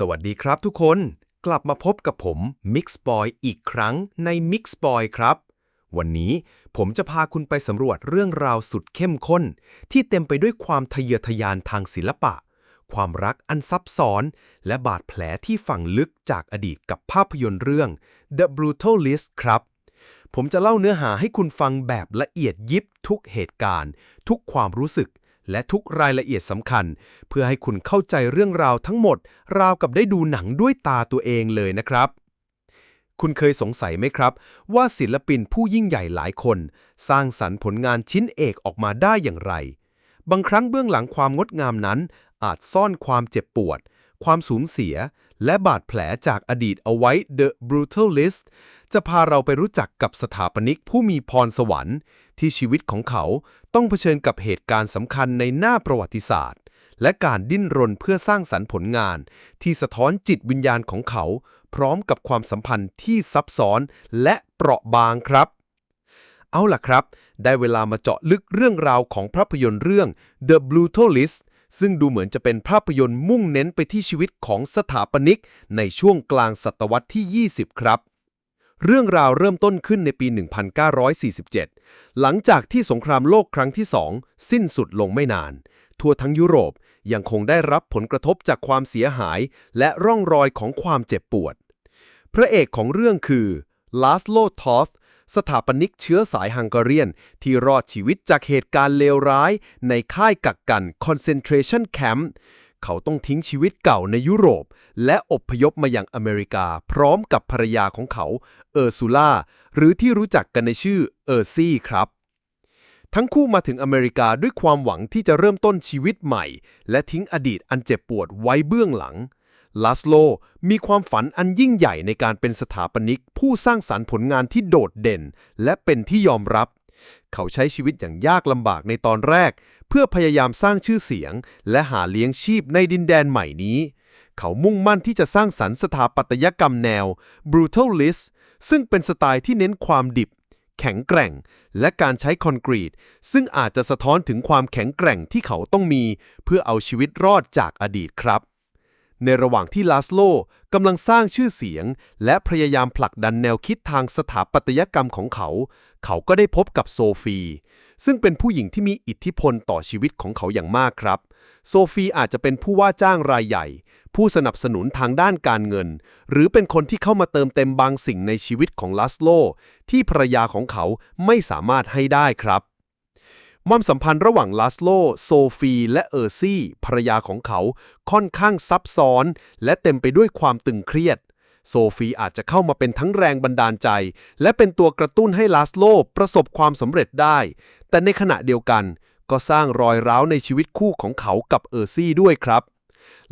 สวัสดีครับทุกคน กลับมาพบกับผม Mix Boy อีกครั้งใน Mix Boy ครับ วันนี้ผมจะพาคุณไปสำรวจเรื่องราวสุดเข้มข้น ที่เต็มไปด้วยความทะเยอทะยานทางศิลปะ ความรักอันซับซ้อน และบาดแผลที่ฝังลึกจากอดีตกับภาพยนตร์เรื่อง The Brutalist ครับ ผมจะเล่าเนื้อหาให้คุณฟังแบบละเอียดยิบทุกเหตุการณ์ ทุกความรู้สึก และทุกรายละเอียดสำคัญ เพื่อให้คุณเข้าใจเรื่องราวทั้งหมด ราวกับได้ดูหนังด้วยตาตัวเองเลยนะครับคุณเคยสงสัยไหมครับ ว่าศิลปินผู้ยิ่งใหญ่หลายคน สร้างสรรค์ผลงานชิ้นเอกออกมาได้อย่างไร บางครั้งเบื้องหลังความงดงามนั้น อาจซ่อนความเจ็บปวด ความสูญเสีย และบาดแผลจากอดีตเอาไว้ The Brutalist จะพาเราไปรู้จักกับสถาปนิกผู้มีพรสวรรค์ ที่ชีวิตของเขาต้องเผชิญกับเหตุการณ์สำคัญในหน้าประวัติศาสตร์ และการดิ้นรนเพื่อสร้างสรรค์ผลงาน ที่สะท้อนจิตวิญญาณของเขา พร้อมกับความสัมพันธ์ที่ซับซ้อนและเปราะบางครับเอาล่ะครับ ได้เวลามาเจาะลึกเรื่องราวของภาพยนตร์เรื่อง The Brutalist ซึ่งดูเหมือนจะเป็นภาพยนตร์มุ่งเน้นไปที่ชีวิตของสถาปนิก ในช่วงกลางศตวรรษที่ 20 ครับ เรื่องราวเริ่มต้นขึ้นในปี 1947 หลังจากที่สงครามโลกครั้งที่สองสิ้นสุดลงไม่นาน ทั่วทั้งยุโรปยังคงได้รับผลกระทบจากความเสียหาย และร่องรอยของความเจ็บปวด พระเอกของเรื่องคือลาสโลทอธ สถาปนิกเชื้อสายฮังการีนที่รอดชีวิตจากเหตุการณ์เลวร้าย ในค่ายกักกัน Concentration Camp เขาต้องทิ้งชีวิตเก่าในยุโรป และอพยพมาอยังอเมริกา พร้อมกับภรรยาของเขา เออร์ซูล่า หรือที่รู้จักกันในชื่อเออร์ซี่ครับ ทั้งคู่มาถึงอเมริกาด้วยความหวังที่จะเริ่มต้นชีวิตใหม่ และทิ้งอดีตอันเจ็บปวดไว้เบื้องหลัง ลาสโลมีความฝันอันยิ่งใหญ่ในการเป็นสถาปนิก ผู้สร้างสารรค์ผลงานที่โดดเด่น และเป็นที่ยอมรับ เขาใช้ชีวิตอย่างยากลำบากในตอนแรก เพื่อพยายามสร้างชื่อเสียง และหาเลี้ยงชีพในดินแดนใหม่นี้ เขามุ่งมั่นที่จะสร้างสรรค์สถาปัตยกรรมแนว brutalist ซึ่งเป็นสไตล์ที่เน้นความดิบ แข็งแกร่ง และการใช้คอนกรีต ซึ่งอาจจะสะท้อนถึงความแข็งแกร่งที่เขาต้องมี เพื่อเอาชีวิตรอดจากอดีตครับ ในระหว่างที่ลาสโลกำลังสร้างชื่อเสียง และพยายามผลักดันแนวคิดทางสถาปัตยกรรมของเขา เขาก็ได้พบกับโซฟี ซึ่งเป็นผู้หญิงที่มีอิทธิพลต่อชีวิตของเขาอย่างมากครับ โซฟีอาจจะเป็นผู้ว่าจ้างรายใหญ่ ผู้สนับสนุนทางด้านการเงิน หรือเป็นคนที่เข้ามาเติมเต็มบางสิ่งในชีวิตของลาสโลที่ภรรยาของเขาไม่สามารถให้ได้ครับ ความสัมพันธ์ระหว่างลาสโล โซฟี และเออร์ซี่ ภรรยาของเขา ค่อนข้างซับซ้อน และเต็มไปด้วยความตึงเครียด โซฟีอาจจะเข้ามาเป็นทั้งแรงบันดาลใจ และเป็นตัวกระตุ้นให้ลาสโลประสบความสำเร็จได้ แต่ในขณะเดียวกัน ก็สร้างรอยร้าวในชีวิตคู่ของเขากับเออร์ซี่ด้วยครับ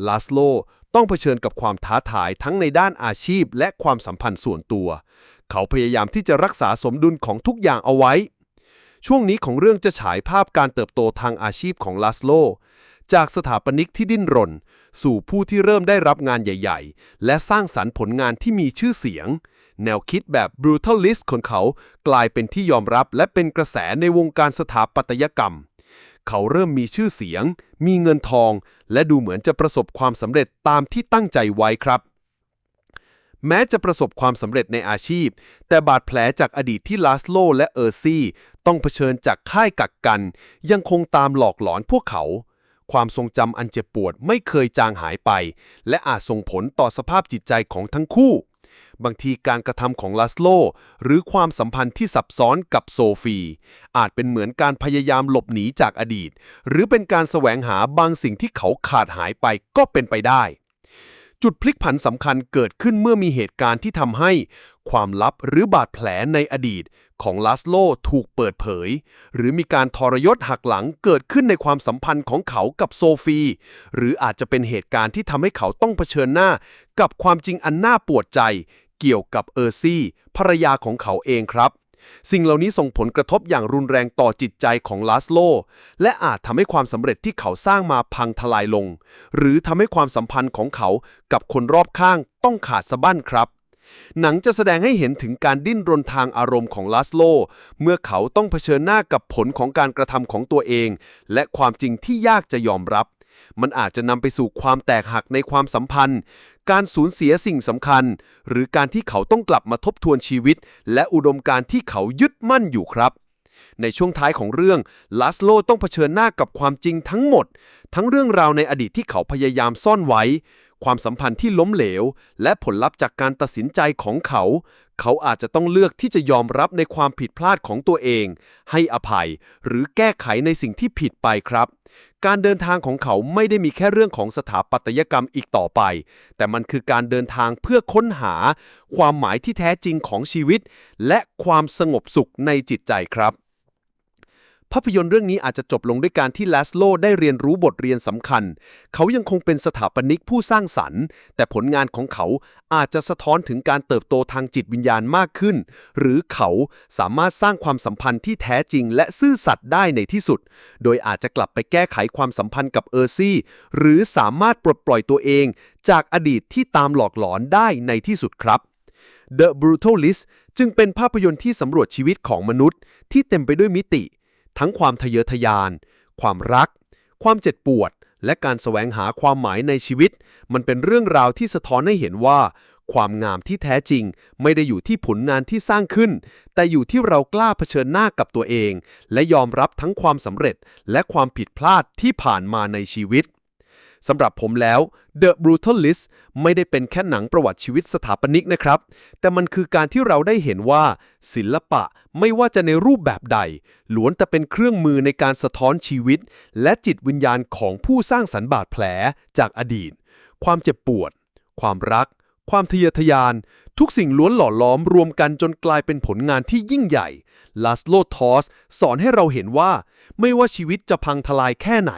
ลาสโลต้องเผชิญกับความท้าทายทั้งในด้านอาชีพและความสัมพันธ์ส่วนตัว เขาพยายามที่จะรักษาสมดุลของทุกอย่างเอาไว้ ช่วงนี้ของเรื่องจะฉายภาพการเติบโตทางอาชีพของลาสโล จากสถาปนิกที่ดิ้นรน สู่ผู้ที่เริ่มได้รับงานใหญ่ ๆ และสร้างสรรค์ผลงานที่มีชื่อเสียง แนวคิดแบบ brutalist ของเขากลายเป็นที่ยอมรับและเป็นกระแสในวงการสถาปัตยกรรม เขาเริ่มมีชื่อเสียง มีเงินทอง และดูเหมือนจะประสบความสำเร็จตามที่ตั้งใจไว้ครับ แม้จะประสบความสำเร็จในอาชีพ แต่บาดแผลจากอดีตที่ลาสโลและเออร์ซี่ ต้องเผชิญจากค่ายกักกัน ยังคงตามหลอกหลอนพวกเขา ความทรงจำอันเจ็บปวดไม่เคยจางหายไป และอาจส่งผลต่อสภาพจิตใจของทั้งคู่ บางทีการกระทำของลาสโลหรือความสัมพันธ์ที่ซับซ้อนกับโซฟี อาจเป็นเหมือนการพยายามหลบหนีจากอดีต หรือเป็นการแสวงหาบางสิ่งที่เขาขาดหายไปก็เป็นไปได้ จุดพลิกผันสำคัญเกิดขึ้นเมื่อมีเหตุการณ์ที่ทำให้ ความลับหรือบาดแผลในอดีตของลาสโลถูกเปิดเผย หรือมีการทรยศหักหลังเกิดขึ้นในความสัมพันธ์ของเขากับโซฟี หรืออาจจะเป็นเหตุการณ์ที่ทำให้เขาต้องเผชิญหน้า กับความจริงอันน่าปวดใจ เกี่ยวกับเออร์ซี่ภรรยาของเขาเองครับ สิ่งเหล่านี้ส่งผลกระทบอย่างรุนแรงต่อจิตใจของลาสโล และอาจทำให้ความสำเร็จที่เขาสร้างมาพังทลายลง หรือทำให้ความสัมพันธ์ของเขากับคนรอบข้างต้องขาดสะบั้นครับ หนังจะแสดงให้เห็นถึงการดิ้นรนทางอารมณ์ของลาสโล เมื่อเขาต้องเผชิญหน้ากับผลของการกระทำของตัวเอง และความจริงที่ยากจะยอมรับ มันอาจจะนำไปสู่ความแตกหักในความสัมพันธ์ การสูญเสียสิ่งสำคัญ หรือการที่เขาต้องกลับมาทบทวนชีวิต และอุดมการที่เขายึดมั่นอยู่ครับ ในช่วงท้ายของเรื่องลัสโลต้องเผชิญหน้ากับความจริงทั้งหมด ทั้งเรื่องราวในอดีตที่เขาพยายามซ่อนไว้ ความสัมพันธ์ที่ล้มเหลว และผลลัพธ์จากการตัดสินใจของเขา เขาอาจจะต้องเลือกที่จะยอมรับในความผิดพลาดของตัวเอง ให้อภัย หรือแก้ไขในสิ่งที่ผิดไปครับ การเดินทางของเขาไม่ได้มีแค่เรื่องของสถาปัตยกรรมอีกต่อไป แต่มันคือการเดินทางเพื่อค้นหา ความหมายที่แท้จริงของชีวิต และความสงบสุขในจิตใจครับ ภาพยนตร์เรื่องนี้อาจจะจบลงด้วยการที่ลาสโลได้เรียนรู้บทเรียนสำคัญ เขายังคงเป็นสถาปนิกผู้สร้างสรรค์ แต่ผลงานของเขาอาจจะสะท้อนถึงการเติบโตทางจิตวิญญาณมากขึ้น หรือเขาสามารถสร้างความสัมพันธ์ที่แท้จริง และซื่อสัตย์ได้ในที่สุด โดยอาจจะกลับไปแก้ไขความสัมพันธ์กับเออร์ซี่ หรือสามารถปลดปล่อยตัวเอง จากอดีตที่ตามหลอกหลอนได้ในที่สุดครับ The Brutalist จึงเป็นภาพยนตร์ที่สำรวจชีวิตของมนุษย์ ที่เต็มไปด้วยมิติ ทั้งความทะเยอทะยาน ความรัก ความเจ็บปวด และการแสวงหาความหมายในชีวิต มันเป็นเรื่องราวที่สะท้อนให้เห็นว่า ความงามที่แท้จริง ไม่ได้อยู่ที่ผลงานที่สร้างขึ้น แต่อยู่ที่เรากล้าเผชิญหน้ากับตัวเอง และยอมรับทั้งความสำเร็จและความผิดพลาดที่ผ่านมาในชีวิต สำหรับผมแล้ว The Brutalist ไม่ได้เป็นแค่หนังประวัติชีวิตสถาปนิกนะครับ แต่มันคือการที่เราได้เห็นว่า ศิลปะไม่ว่าจะในรูปแบบใด ล้วนแต่เป็นเครื่องมือในการสะท้อนชีวิต และจิตวิญญาณของผู้สร้างสรรค์บาดแผลจากอดีต ความเจ็บปวด ความรัก ความทะเยอทะยาน ทุกสิ่งล้วนหล่อล้อมรวมกันจนกลายเป็นผลงานที่ยิ่งใหญ่ลาสโลทอสสอนให้เราเห็นว่า ไม่ว่าชีวิตจะพังทลายแค่ไหน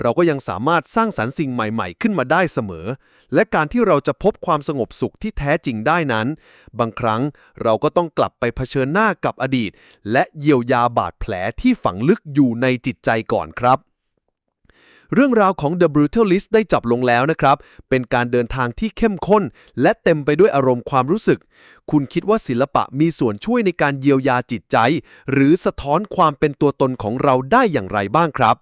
เราก็ยังสามารถสร้างสรรค์สิ่งใหม่ๆ ขึ้นมาได้เสมอ และการที่เราจะพบความสงบสุขที่แท้จริงได้นั้น บางครั้งเราก็ต้องกลับไปเผชิญหน้ากับอดีต และเยียวยาบาดแผลที่ฝังลึกอยู่ในจิตใจก่อนครับเรื่องราวของ The Brutalist ได้จับลงแล้วนะครับ เป็นการเดินทางที่เข้มข้น และเต็มไปด้วยอารมณ์ความรู้สึก คุณคิดว่าศิลปะมีส่วนช่วยในการเยียวยาจิตใจ หรือสะท้อนความเป็นตัวตนของเราได้อย่างไรบ้างครับ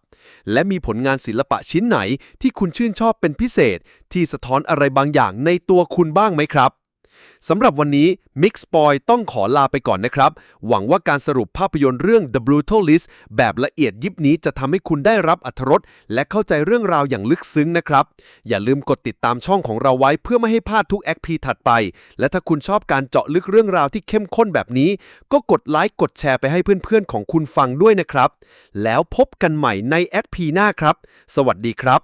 และมีผลงานศิลปะชิ้นไหนที่คุณชื่นชอบเป็นพิเศษ ที่สะท้อนอะไรบางอย่างในตัวคุณบ้างไหมครับ สำหรับวันนี้ Mix Boy ต้องขอลาไปก่อนนะครับ หวังว่าการสรุปภาพยนตร์เรื่อง The Brutalist แบบละเอียดยิบนี้จะทำให้คุณได้รับอรรถรสและเข้าใจเรื่องราวอย่างลึกซึ้งนะครับ อย่าลืมกดติดตามช่องของเราไว้เพื่อไม่ให้พลาดทุก EP ถัดไป และถ้าคุณชอบการเจาะลึกเรื่องราวที่เข้มข้นแบบนี้ ก็กดไลค์กดแชร์ไปให้เพื่อนๆของคุณฟังด้วยนะครับ แล้วพบกันใหม่ใน EP หน้าครับ สวัสดีครับ